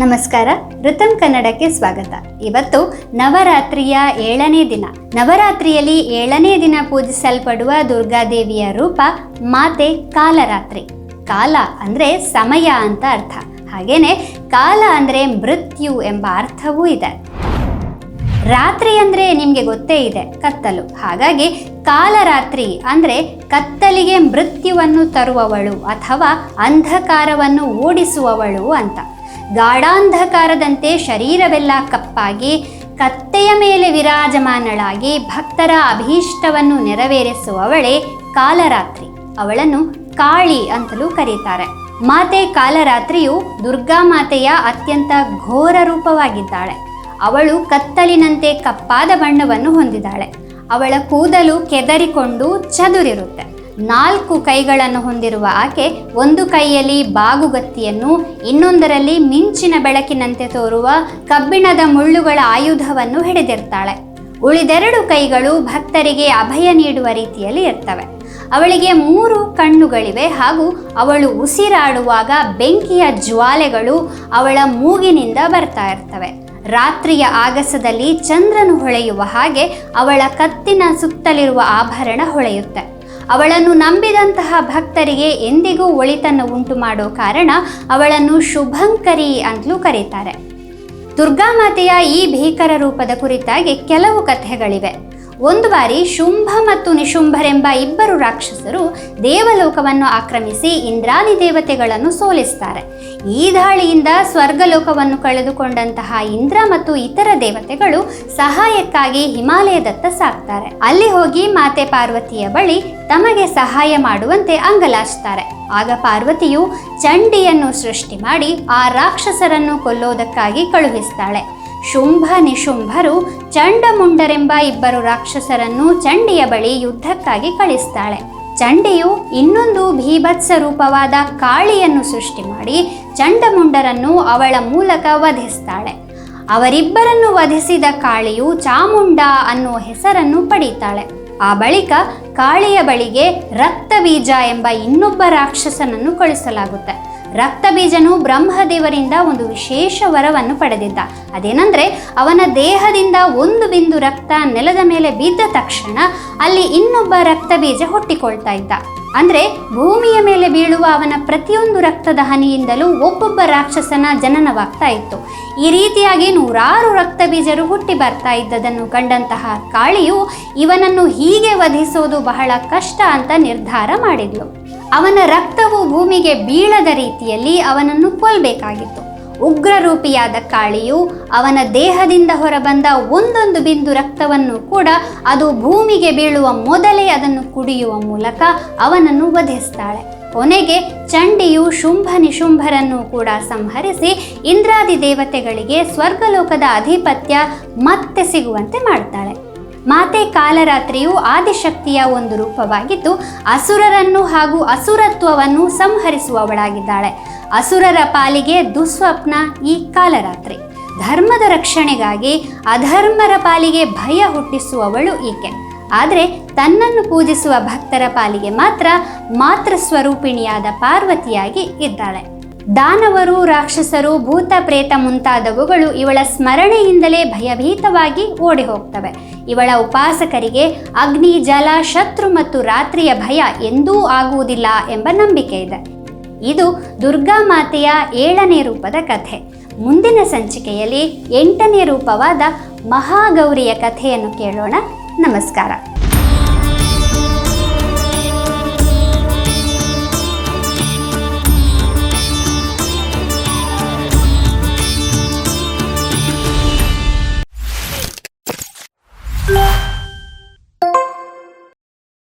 ನಮಸ್ಕಾರ ಋತಂ ಕನ್ನಡಕ್ಕೆ ಸ್ವಾಗತ. ಇವತ್ತು ನವರಾತ್ರಿಯ ಏಳನೇ ದಿನ. ನವರಾತ್ರಿಯಲ್ಲಿ ಏಳನೇ ದಿನ ಪೂಜಿಸಲ್ಪಡುವ ದುರ್ಗಾದೇವಿಯ ರೂಪ ಮಾತೆ ಕಾಲರಾತ್ರಿ. ಕಾಲ ಅಂದ್ರೆ ಸಮಯ ಅಂತ ಅರ್ಥ. ಹಾಗೇನೆ ಕಾಲ ಅಂದ್ರೆ ಮೃತ್ಯು ಎಂಬ ಅರ್ಥವೂ ಇದೆ. ರಾತ್ರಿ ಅಂದ್ರೆ ನಿಮಗೆ ಗೊತ್ತೇ ಇದೆ, ಕತ್ತಲು. ಹಾಗಾಗಿ ಕಾಲರಾತ್ರಿ ಅಂದ್ರೆ ಕತ್ತಲಿಗೆ ಮೃತ್ಯುವನ್ನು ತರುವವಳು ಅಥವಾ ಅಂಧಕಾರವನ್ನು ಓಡಿಸುವವಳು ಅಂತ. ಗಾಢಾಂಧಕಾರದಂತೆ ಶರೀರವೆಲ್ಲ ಕಪ್ಪಾಗಿ ಕತ್ತೆಯ ಮೇಲೆ ವಿರಾಜಮಾನಳಾಗಿ ಭಕ್ತರ ಅಭೀಷ್ಟವನ್ನು ನೆರವೇರಿಸುವವಳೆ ಕಾಲರಾತ್ರಿ. ಅವಳನ್ನು ಕಾಳಿ ಅಂತಲೂ ಕರೀತಾರೆ. ಮಾತೆ ಕಾಲರಾತ್ರಿಯು ದುರ್ಗಾ ಮಾತೆಯ ಅತ್ಯಂತ ಘೋರ ರೂಪವಾಗಿದ್ದಾಳೆ. ಅವಳು ಕತ್ತಲಿನಂತೆ ಕಪ್ಪಾದ ಬಣ್ಣವನ್ನು ಹೊಂದಿದ್ದಾಳೆ. ಅವಳ ಕೂದಲು ಕೆದರಿಕೊಂಡು ಚದುರಿರುತ್ತೆ. ನಾಲ್ಕು ಕೈಗಳನ್ನು ಹೊಂದಿರುವ ಆಕೆ ಒಂದು ಕೈಯಲ್ಲಿ ಬಾಗುಗತ್ತಿಯನ್ನು, ಇನ್ನೊಂದರಲ್ಲಿ ಮಿಂಚಿನ ಬೆಳಕಿನಂತೆ ತೋರುವ ಕಬ್ಬಿಣದ ಮುಳ್ಳುಗಳ ಆಯುಧವನ್ನು ಹಿಡಿದಿರ್ತಾಳೆ. ಉಳಿದೆರಡು ಕೈಗಳು ಭಕ್ತರಿಗೆ ಅಭಯ ನೀಡುವ ರೀತಿಯಲ್ಲಿ ಇರ್ತವೆ. ಅವಳಿಗೆ ಮೂರು ಕಣ್ಣುಗಳಿವೆ ಹಾಗೂ ಅವಳು ಉಸಿರಾಡುವಾಗ ಬೆಂಕಿಯ ಜ್ವಾಲೆಗಳು ಅವಳ ಮೂಗಿನಿಂದ ಬರ್ತಾ ಇರ್ತವೆ. ರಾತ್ರಿಯ ಆಗಸದಲ್ಲಿ ಚಂದ್ರನು ಹೊಳೆಯುವ ಹಾಗೆ ಅವಳ ಕತ್ತಿನ ಸುತ್ತಲಿರುವ ಆಭರಣ ಹೊಳೆಯುತ್ತೆ. ಅವಳನ್ನು ನಂಬಿದಂತಹ ಭಕ್ತರಿಗೆ ಎಂದಿಗೂ ಒಳಿತನ್ನು ಉಂಟು ಮಾಡೋ ಕಾರಣ ಅವಳನ್ನು ಶುಭಂಕರಿ ಅಂತಲೂ ಕರೀತಾರೆ. ದುರ್ಗಾಮಾತೆಯ ಈ ಭೀಕರ ರೂಪದ ಕುರಿತಾಗಿ ಕೆಲವು ಕಥೆಗಳಿವೆ. ಒಂದು ಬಾರಿ ಶುಂಭ ಮತ್ತು ನಿಶುಂಭರೆಂಬ ಇಬ್ಬರು ರಾಕ್ಷಸರು ದೇವಲೋಕವನ್ನು ಆಕ್ರಮಿಸಿ ಇಂದ್ರಾದಿ ದೇವತೆಗಳನ್ನು ಸೋಲಿಸ್ತಾರೆ. ಈ ದಾಳಿಯಿಂದ ಸ್ವರ್ಗಲೋಕವನ್ನು ಕಳೆದುಕೊಂಡಂತಹ ಇಂದ್ರ ಮತ್ತು ಇತರ ದೇವತೆಗಳು ಸಹಾಯಕ್ಕಾಗಿ ಹಿಮಾಲಯದತ್ತ ಸಾಕ್ತಾರೆ ಅಲ್ಲಿ ಹೋಗಿ ಮಾತೆ ಪಾರ್ವತಿಯ ಬಳಿ ತಮಗೆ ಸಹಾಯ ಮಾಡುವಂತೆ ಅಂಗಲಾಚ್ತಾರೆ. ಆಗ ಪಾರ್ವತಿಯು ಚಂಡಿಯನ್ನು ಸೃಷ್ಟಿ ಮಾಡಿ ಆ ರಾಕ್ಷಸರನ್ನು ಕೊಲ್ಲೋದಕ್ಕಾಗಿ ಕಳುಹಿಸ್ತಾಳೆ. ಶುಂಭ ನಿಶುಂಭರು ಚಂಡಮುಂಡರೆಂಬ ಇಬ್ಬರು ರಾಕ್ಷಸರನ್ನು ಚಂಡಿಯ ಬಳಿ ಯುದ್ಧಕ್ಕಾಗಿ ಕಳಿಸ್ತಾಳೆ. ಚಂಡಿಯು ಇನ್ನೊಂದು ಭೀಭತ್ಸ ರೂಪವಾದ ಕಾಳಿಯನ್ನು ಸೃಷ್ಟಿ ಮಾಡಿ ಚಂಡಮುಂಡರನ್ನು ಅವಳ ಮೂಲಕ ವಧಿಸ್ತಾಳೆ. ಅವರಿಬ್ಬರನ್ನು ವಧಿಸಿದ ಕಾಳಿಯು ಚಾಮುಂಡ ಅನ್ನುವ ಹೆಸರನ್ನು ಪಡೀತಾಳೆ. ಆ ಬಳಿಕ ಕಾಳಿಯ ಬಳಿಗೆ ರಕ್ತಬೀಜ ಎಂಬ ಇನ್ನೊಬ್ಬ ರಾಕ್ಷಸನನ್ನು ಕಳಿಸಲಾಗುತ್ತೆ. ರಕ್ತಬೀಜನು ಬ್ರಹ್ಮದೇವರಿಂದ ಒಂದು ವಿಶೇಷ ವರವನ್ನು ಪಡೆದಿದ್ದ. ಅದೇನೆಂದರೆ, ಅವನ ದೇಹದಿಂದ ಒಂದು ಬಿಂದು ರಕ್ತ ನೆಲದ ಮೇಲೆ ಬಿದ್ದ ತಕ್ಷಣ ಅಲ್ಲಿ ಇನ್ನೊಬ್ಬ ರಕ್ತಬೀಜ ಹುಟ್ಟಿಕೊಳ್ತಾ ಇದ್ದ. ಅಂದರೆ, ಭೂಮಿಯ ಮೇಲೆ ಬೀಳುವ ಅವನ ಪ್ರತಿಯೊಂದು ರಕ್ತದ ಹನಿಯಿಂದಲೂ ಒಬ್ಬೊಬ್ಬ ರಾಕ್ಷಸನ ಜನನವಾಗ್ತಾ ಇತ್ತು. ಈ ರೀತಿಯಾಗಿ ನೂರಾರು ರಕ್ತಬೀಜರು ಹುಟ್ಟಿ ಬರ್ತಾ ಇದ್ದದನ್ನು ಕಂಡಂತಹ ಕಾಳಿಯು ಇವನನ್ನು ಹೀಗೆ ವಧಿಸೋದು ಬಹಳ ಕಷ್ಟ ಅಂತ ನಿರ್ಧಾರ ಮಾಡಿದ್ಲು. ಅವನ ರಕ್ತವು ಭೂಮಿಗೆ ಬೀಳದ ರೀತಿಯಲ್ಲಿ ಅವನನ್ನು ಕೊಲ್ಲಬೇಕಾಗಿತ್ತು ಉಗ್ರರೂಪಿಯಾದ ಕಾಳಿಯು ಅವನ ದೇಹದಿಂದ ಹೊರಬಂದ ಒಂದೊಂದು ಬಿಂದು ರಕ್ತವನ್ನು ಕೂಡ ಅದು ಭೂಮಿಗೆ ಬೀಳುವ ಮೊದಲೇ ಅದನ್ನು ಕುಡಿಯುವ ಮೂಲಕ ಅವನನ್ನು ವಧಿಸ್ತಾಳೆ. ಕೊನೆಗೆ ಚಂಡಿಯು ಶುಂಭ ನಿಶುಂಭರನ್ನು ಕೂಡ ಸಂಹರಿಸಿ ಇಂದ್ರಾದಿ ದೇವತೆಗಳಿಗೆ ಸ್ವರ್ಗಲೋಕದ ಆಧಿಪತ್ಯ ಮತ್ತೆ ಸಿಗುವಂತೆ ಮಾಡ್ತಾಳೆ. ಮಾತೆ ಕಾಲರಾತ್ರಿಯು ಆದಿಶಕ್ತಿಯ ಒಂದು ರೂಪವಾಗಿದ್ದು, ಅಸುರರನ್ನು ಹಾಗೂ ಅಸುರತ್ವವನ್ನು ಸಂಹರಿಸುವವಳಾಗಿದ್ದಾಳೆ. ಅಸುರರ ಪಾಲಿಗೆ ದುಸ್ವಪ್ನ ಈ ಕಾಲರಾತ್ರಿ. ಧರ್ಮದ ರಕ್ಷಣೆಗಾಗಿ ಅಧರ್ಮರ ಪಾಲಿಗೆ ಭಯ ಹುಟ್ಟಿಸುವವಳು ಈಕೆ. ಆದರೆ ತನ್ನನ್ನು ಪೂಜಿಸುವ ಭಕ್ತರ ಪಾಲಿಗೆ ಮಾತ್ರ ಮಾತೃ ಸ್ವರೂಪಿಣಿಯಾದ ಪಾರ್ವತಿಯಾಗಿ ಇದ್ದಾಳೆ. ದಾನವರು, ರಾಕ್ಷಸರು, ಭೂತ ಪ್ರೇತ ಮುಂತಾದವುಗಳು ಇವಳ ಸ್ಮರಣೆಯಿಂದಲೇ ಭಯಭೀತವಾಗಿ ಓಡಿ ಹೋಗ್ತವೆ ಇವಳ ಉಪಾಸಕರಿಗೆ ಅಗ್ನಿ, ಜಲ, ಶತ್ರು ಮತ್ತು ರಾತ್ರಿಯ ಭಯ ಎಂದೂ ಆಗುವುದಿಲ್ಲ ಎಂಬ ನಂಬಿಕೆ ಇದೆ. ಇದು ದುರ್ಗಾ ಮಾತೆಯ ಏಳನೇ ರೂಪದ ಕಥೆ. ಮುಂದಿನ ಸಂಚಿಕೆಯಲ್ಲಿ ಎಂಟನೇ ರೂಪವಾದ ಮಹಾಗೌರಿಯ ಕಥೆಯನ್ನು ಕೇಳೋಣ. ನಮಸ್ಕಾರ.